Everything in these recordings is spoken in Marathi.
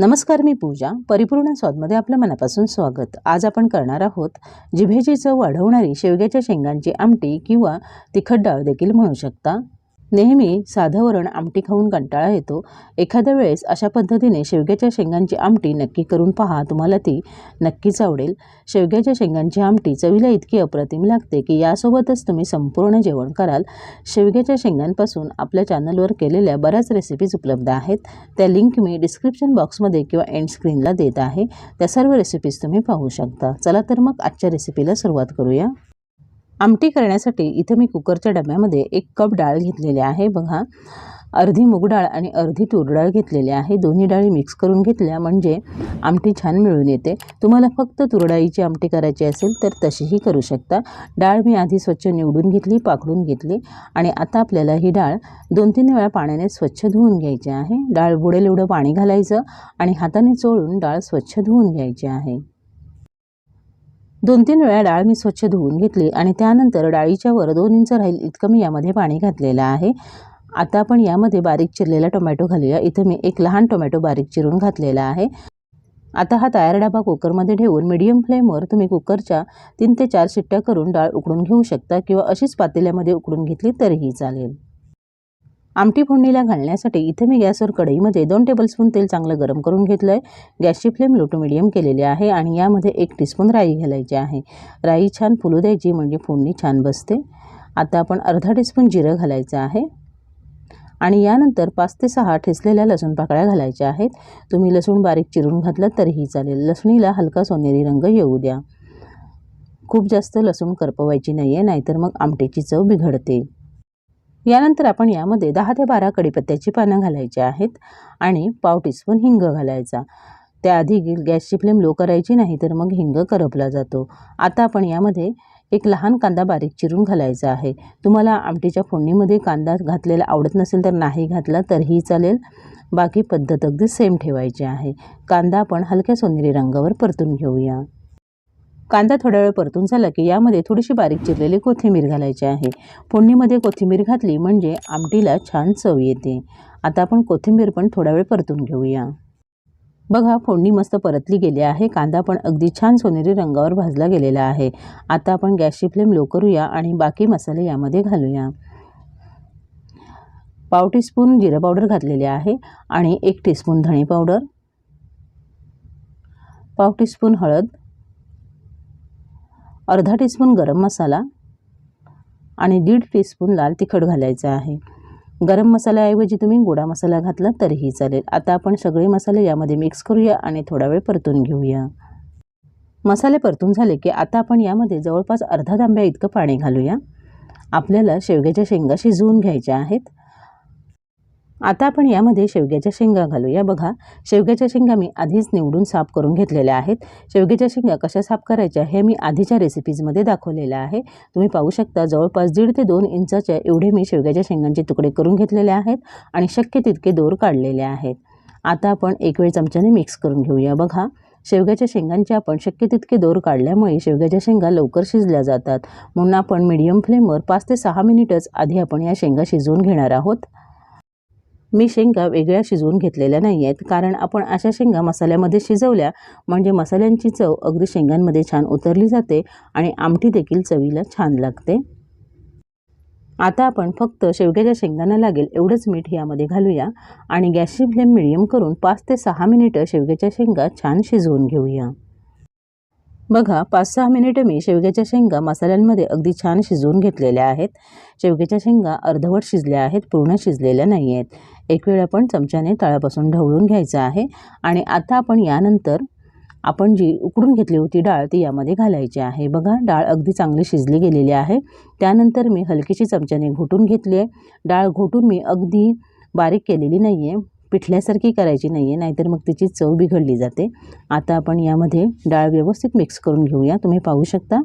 नमस्कार मी पूजा. परिपूर्ण स्वादमध्ये आपलं मनापासून स्वागत. आज आपण करणार आहोत जिभेची चव वाढवणारी शेवग्याच्या शेंगांची आमटी किंवा तिखट डाळ देखील म्हणू शकता. नेहमी साधं वरण आमटी खाऊन कंटाळा येतो. एखाद्या वेळेस अशा पद्धतीने शेवग्याच्या शेंगांची आमटी नक्की करून पहा तुम्हाला ती नक्कीच आवडेल. शेवग्याच्या शेंगांची आमटी चवीला इतकी अप्रतिम लागते की यासोबतच तुम्ही संपूर्ण जेवण कराल. शेवग्याच्या शेंगांपासून आपल्या चॅनलवर केलेल्या बऱ्याच रेसिपीज उपलब्ध आहेत. त्या लिंक मी डिस्क्रिप्शन बॉक्समध्ये किंवा एंड स्क्रीनला देत आहे. त्या सर्व रेसिपीज तुम्ही पाहू शकता. चला तर मग आजच्या रेसिपीला सुरुवात करूया. आमटी करण्यासाठी इथे मी कुकरच्या डब्यामध्ये एक कप डाळ घेतलेली आहे. बघा अर्धी मूग डाळ आणि अर्धी तूर डाळ घेतलेली आहे. दोन्ही डाळी मिक्स करून घेतल्या म्हणजे आमटी छान मिळून येते. तुम्हाला फक्त तुरडाळीची आमटी करायची असेल तर तशीही करू शकता. डाळ मी आधी स्वच्छ निवडून घेतली पाकडून घेतली आणि आता आपल्याला ही डाळ दोन तीन वेळा पाण्याने स्वच्छ धुवून घ्यायची आहे. डाळ बुडेल एवढं पाणी घालायचं आणि हाताने चोळून डाळ स्वच्छ धुवून घ्यायची आहे. दोन तीन वेळा डाळ मी स्वच्छ धुवून घेतली आणि त्यानंतर डाळीच्या वर दोन इंच राहील इतकं मी यामध्ये पाणी घातलेलं आहे. आता आपण यामध्ये बारीक चिरलेला टोमॅटो घालूया. इथं मी एक लहान टोमॅटो बारीक चिरून घातलेला आहे. आता हा तयार डबा कुकरमध्ये ठेवून मीडियम फ्लेमवर तुम्ही कुकरच्या तीन ते चार शिट्ट्या करून डाळ उकडून घेऊ शकता किंवा अशीच पातेल्यामध्ये उकडून घेतली तरीही चालेल. आमटी फोडणीला घालण्यासाठी इथे मी गॅसवर कढईमध्ये दोन टेबलस्पून तेल चांगलं गरम करून घेतलं आहे गॅसची फ्लेम लो टू मिडियम केलेली आहे आणि यामध्ये एक टीस्पून राई घालायची आहे. राई छान फुलू द्यायची म्हणजे फोडणी छान बसते. आता आपण अर्धा टीस्पून जिरं घालायचं आहे. आणि यानंतर पाच ते सहा ठेचलेल्या लसूण पाकळ्या घालायच्या आहेत. तुम्ही लसूण बारीक चिरून घातलं तरीही चालेल. लसणीला हलका सोनेरी रंग येऊ द्या. खूप जास्त लसूण करपवायची नाही आहे नाहीतर मग आमटीची चव बिघडते. यानंतर आपण यामध्ये दहा ते बारा कडीपत्त्याची पानं घालायची आहेत आणि पाव टीस्पून हिंग घालायचा. त्याआधी गॅसची फ्लेम लो करायची नाही तर मग हिंग करपला जातो. आता आपण यामध्ये एक लहान कांदा बारीक चिरून घालायचा आहे. तुम्हाला आमटीच्या फोडणीमध्ये कांदा घातलेला आवडत नसेल तर नाही घातला तरीही चालेल. बाकी पद्धत अगदी सेम ठेवायची आहे. कांदा आपण हलक्या सोनेरी रंगावर परतून घेऊया. कांदा थोड्या वेळ परतून झाला की यामध्ये थोडीशी बारीक चिरलेली कोथिंबीर घालायची आहे. फोडणीमध्ये कोथिंबीर घातली म्हणजे आमटीला छान चव येते. आता आपण कोथिंबीर पण थोडा वेळ परतून घेऊया. बघा फोडणी मस्त परतली गेली आहे. कांदा पण अगदी छान सोनेरी रंगावर भाजला गेलेला आहे. आता आपण गॅसची फ्लेम लो करूया आणि बाकी मसाले यामध्ये घालूया. पाव टीस्पून जिरं पावडर घातलेली आहे आणि एक टीस्पून धणे पावडर. पाव टीस्पून हळद. अर्धा टीस्पून गरम मसाला आणि दीड टीस्पून लाल तिखट घालायचं आहे. गरम मसाल्याऐवजी तुम्ही गोडा मसाला घातला तरीही चालेल. आता आपण सगळे मसाले यामध्ये मिक्स करूया आणि थोडा वेळ परतून घेऊया. मसाले परतून झाले की आता आपण यामध्ये जवळपास अर्धा तांब्या इतकं पाणी घालूया. आपल्याला शेवग्याच्या शेंगा शिजवून घ्यायच्या आहेत. आता आपण यामध्ये शेवग्याच्या शेंगा घालूया बघा शेवग्याच्या शेंगा मी आधीच निवडून साफ करून घेतलेल्या आहेत. शेवग्याच्या शेंगा कशा साफ करायच्या हे मी आधीच्या रेसिपीजमध्ये दाखवलेलं आहे. तुम्ही पाहू शकता जवळपास दीड ते दोन इंचाच्या एवढे मी शेवग्याच्या शेंगांचे तुकडे करून घेतलेले आहेत आणि शक्य तितके दोर काढलेले आहेत. आता आपण एक वेळ चमच्याने मिक्स करून घेऊया. बघा शेवग्याच्या शेंगांचे आपण शक्य तितके दोर काढल्यामुळे शेवग्याच्या शेंगा लवकर शिजल्या जातात. म्हणून आपण मीडियम फ्लेमवर पाच ते सहा मिनिटच आधी आपण या शेंगा शिजवून घेणार आहोत. मी शेंगा वेगळ्या शिजवून घेतलेल्या नाही आहेत कारण आपण अशा शेंगा मसाल्यामध्ये शिजवल्या म्हणजे मसाल्यांची चव अगदी शेंगांमध्ये छान उतरली जाते आणि आमटी देखील चवीला छान लागते. आता आपण फक्त शेवग्याच्या शेंगांना लागेल एवढंच मीठ यामध्ये घालूया आणि गॅसची फ्लेम मिडियम करून पाच ते सहा मिनिटं शेवग्याच्या शेंगा छान शिजवून घेऊया. बघा पाच सहा मिनिटं मी शेवग्याच्या शेंगा मसाल्यांमध्ये अगदी छान शिजवून घेतलेल्या आहेत. शेवग्याच्या शेंगा अर्धवट शिजल्या आहेत पूर्ण शिजलेल्या नाही आहेत. एक वेळ आपण चमच्याने तळापासून ढवळून घ्यायचं आहे आणि आता आपण यानंतर आपण जी उकडून घेतली होती डाळ ती यामध्ये घालायची आहे. बघा डाळ अगदी चांगली शिजली गेलेली आहे. त्यानंतर मी हलकीशी चमच्याने घोटून घेतली आहे. डाळ घोटून मी अगदी बारीक केलेली नाही आहे पिठल्यासारखी करायची नाही आहे नाहीतर मग तिची चव बिघडली जाते. आता आपण यामध्ये डाळ व्यवस्थित मिक्स करून घेऊया. तुम्ही पाहू शकता.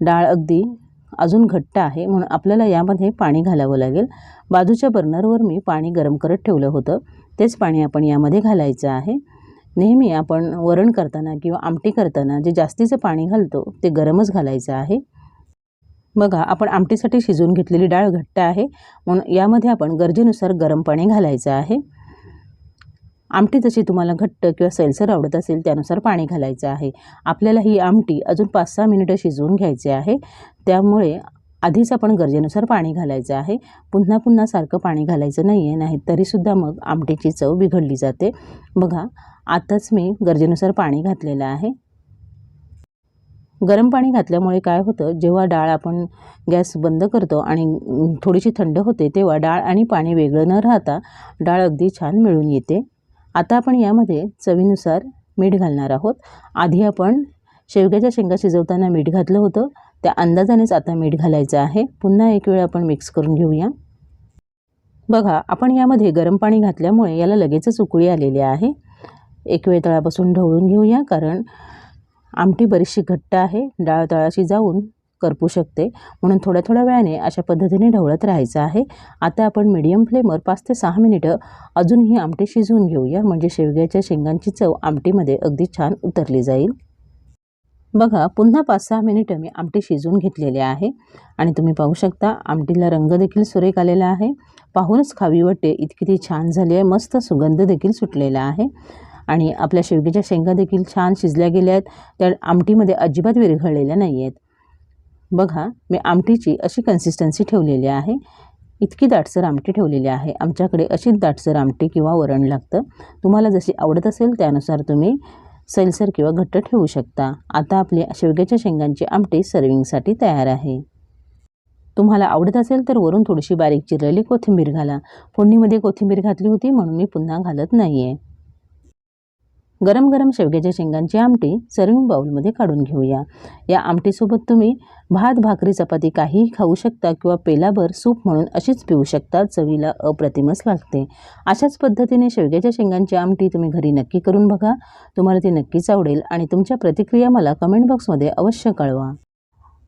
डाळ अगदी अजून घट्ट आहे म्हणून आपल्याला यामध्ये पाणी घालावं लागेल. बाजूच्या बर्नरवर मी पाणी गरम करत ठेवलं होतं. तेच पाणी आपण यामध्ये घालायचं आहे. नेहमी आपण वरण करताना किंवा आमटी करताना जे जास्तीचं पाणी घालतो ते गरमच घालायचं आहे. बघा आपण आमटीसाठी शिजवून घेतलेली डाळ घट्ट आहे. म्हणून यामध्ये आपण गरजेनुसार गरम पाणी घालायचं आहे. आमटी जशी तुम्हाला घट्ट किंवा सैलसर आवडत असेल त्यानुसार पाणी घालायचं आहे. आपल्याला ही आमटी अजून पाच सहा मिनिटं शिजवून घ्यायची आहे. त्यामुळे आधीच आपण गरजेनुसार पाणी घालायचं आहे. पुन्हा पुन्हा सारखं पाणी घालायचं नाही आहे नाही तरीसुद्धा मग आमटीची चव बिघडली जाते. बघा आताच मी गरजेनुसार पाणी घातलेलं आहे. गरम पाणी घातल्यामुळे काय होतं जेव्हा डाळ आपण गॅस बंद करतो आणि थोडीशी थंड होते तेव्हा डाळ आणि पाणी वेगळं न राहता डाळ अगदी छान मिळून येते. आता आपण यामध्ये चवीनुसार मीठ घालणार आहोत. आधी आपण शेवग्याच्या शेंगा शिजवताना मीठ घातलं होतं. त्या अंदाजानेच आता मीठ घालायचं आहे. पुन्हा एक वेळ आपण मिक्स करून घेऊया. बघा आपण यामध्ये गरम पाणी घातल्यामुळे याला लगेचच उकळी आलेली आहे. एक वेळ तळापासून ढवळून घेऊया कारण आमटी बरीचशी घट्ट आहे. डाळ तळाशी जाऊन करपू शकते. म्हणून थोड्या थोड्या वेळाने अशा पद्धतीने ढवळत राहायचं आहे. आता आपण मीडियम फ्लेमवर पाच ते सहा मिनिटं अजून ही आमटी शिजवून घेऊया. म्हणजे शेवग्याच्या शेंगांची चव आमटीमध्ये अगदी छान उतरली जाईल. बघा पुन्हा पाच सहा मिनिटं मी आमटी शिजवून घेतलेली आहे. आणि तुम्ही पाहू शकता आमटीला रंग देखील सुरेख आलेला आहे. पाहूनच खावी वाटते. इतकी ती छान झाली आहे. मस्त सुगंध देखील सुटलेला आहे. आणि आपल्या शेवग्याच्या शेंगा देखील छान शिजल्या गेल्या आहेत. त्या आमटीमध्ये अजिबात विरघळलेल्या नाही आहेत. बघा मी आमटीची अशी कन्सिस्टन्सी ठेवलेली आहे. इतकी दाटसर आमटी ठेवलेली आहे. आमच्याकडे अशीच दाटसर आमटी किंवा वरण लागतं. तुम्हाला जशी आवडत असेल त्यानुसार तुम्ही सैलसर किंवा घट्ट ठेवू शकता. आता आपली शेवग्याच्या शेंगांची आमटी सर्विंगसाठी तयार आहे. तुम्हाला आवडत असेल तर वरून थोडीशी बारीक चिरलेली कोथिंबीर घाला. फोडणीमध्ये कोथिंबीर घातली होती म्हणून मी पुन्हा घालत नाही आहे गरम गरम शेवग्याच्या शेंगांची आमटी सर्विंग बाउलमध्ये काढून घेऊया. या आमटीसोबत तुम्ही भात भाकरी चपाती काहीही खाऊ शकता किंवा पेलाभर सूप म्हणून अशीच पिऊ शकता चवीला अप्रतिमच लागते. अशाच पद्धतीने शेवग्याच्या शेंगांची आमटी तुम्ही घरी नक्की करून बघा. तुम्हाला ती नक्कीच आवडेल आणि तुमच्या प्रतिक्रिया मला कमेंट बॉक्समध्ये अवश्य कळवा.